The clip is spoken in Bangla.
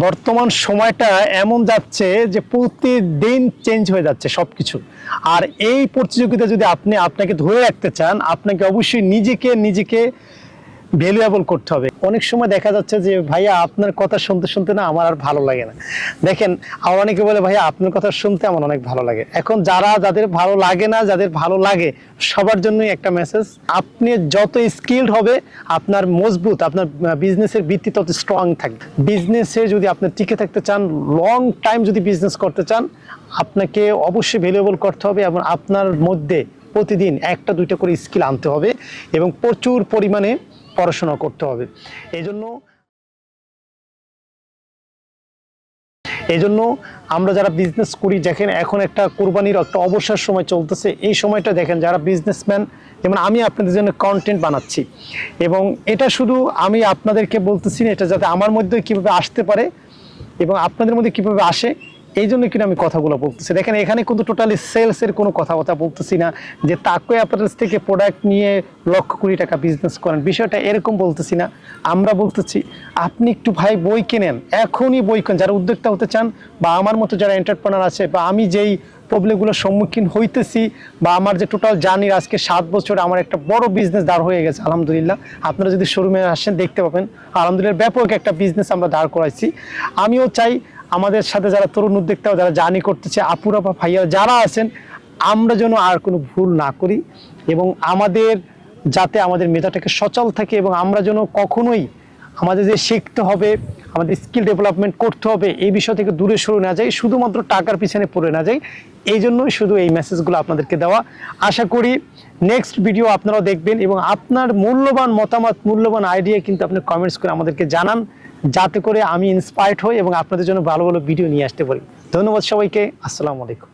বর্তমান সময়টা এমন যাচ্ছে যে প্রতিদিন চেঞ্জ হয়ে যাচ্ছে সব কিছু আর এই প্রতিযোগিতা যদি আপনি আপনাকে ধরে রাখতে চান, আপনাকে অবশ্যই নিজেকে নিজেকে ভ্যালুয়েবল করতে হবে। অনেক সময় দেখা যাচ্ছে যে, ভাইয়া, আপনার কথা শুনতে শুনতে না আমার আর ভালো লাগে না। দেখেন আর অনেকে বলে, ভাইয়া, আপনার কথা শুনতে আমার অনেক ভালো লাগে। এখন যারা যাদের ভালো লাগে না, যাদের ভালো লাগে, সবার জন্যই একটা মেসেজ আপনি যত স্কিল্ড হবে, আপনার মজবুত, আপনার বিজনেসের ভিত্তি তত স্ট্রং থাকবে। বিজনেসে যদি আপনি টিকে থাকতে চান লং টাইম যদি বিজনেস করতে চান, আপনাকে অবশ্যই ভ্যালুয়েবল করতে হবে এবং আপনার মধ্যে প্রতিদিন একটা, দুইটা করে স্কিল আনতে হবে এবং প্রচুর পরিমাণে পড়াশোনা করতে হবে। এই জন্য এই জন্য আমরা যারা বিজনেস করি, দেখেন এখন একটা কোরবানির একটা অবসর সময় চলতেছে। এই সময়টা দেখেন যারা বিজনেসম্যান যেমন আমি আপনাদের জন্য কন্টেন্ট বানাচ্ছি। এবং এটা শুধু আমি আপনাদেরকে বলতেছি না, এটা যাতে আমার মধ্যে কীভাবে আসতে পারে এবং আপনাদের মধ্যে কীভাবে আসে এই জন্য কিন্তু আমি কথাগুলো বলতেছি। দেখেন, এখানে কিন্তু টোটালি সেলসের কোনো কথাবার্তা বলতেছি না যে তাকে আপনাদের থেকে প্রোডাক্ট নিয়ে লক্ষ কোটি টাকা বিজনেস করেন। বিষয়টা এরকম বলতেছি না। আমরা বলতেছি, আপনি একটু ভাই বই কেনেন। এখনই বই কেন। যারা উদ্যোক্তা হতে চান বা আমার মতো যারা এন্টারপ্রেনার আছে বা আমি যেই প্রবলেমগুলোর সম্মুখীন হইতেছি বা আমার যে টোটাল জার্নির আজকে সাত বছর আমার একটা বড় বিজনেস দাঁড় হয়ে গেছে, আলহামদুলিল্লাহ। আপনারা যদি শোরুমে আসেন, দেখতে পাবেন। আলহামদুলিল্লাহ, ব্যাপক একটা বিজনেস আমরা দাঁড় করাইছি। আমিও চাই আমাদের সাথে যারা তরুণ উদ্যোক্তা যারা জার্নি করতেছে, আপুরা বা ভাইয়া যারা আছেন, আমরা যেন আর কোনো ভুল না করি এবং আমাদের যাতে আমাদের মেধাটাকে সচল থাকে এবং আমরা যেন কখনোই আমাদের যে শিখতে হবে আমাদের স্কিল ডেভেলপমেন্ট করতে হবে, এই বিষয় থেকে দূরে সরে না যাই, শুধুমাত্র টাকার পিছনে পড়ে না যাই এই জন্যই শুধু এই মেসেজগুলো আপনাদেরকে দেওয়া। আশা করি নেক্সট ভিডিও আপনারাও দেখবেন এবং আপনার মূল্যবান মতামত, মূল্যবান আইডিয়া কিন্তু আপনি কমেন্টস করে আমাদেরকে জানান, যাতে করে আমি ইন্সপায়ার্ড হই এবং আপনাদের জন্য ভালো ভালো ভিডিও নিয়ে আসতে পারি। ধন্যবাদ সবাইকে, আসসালামু আলাইকুম।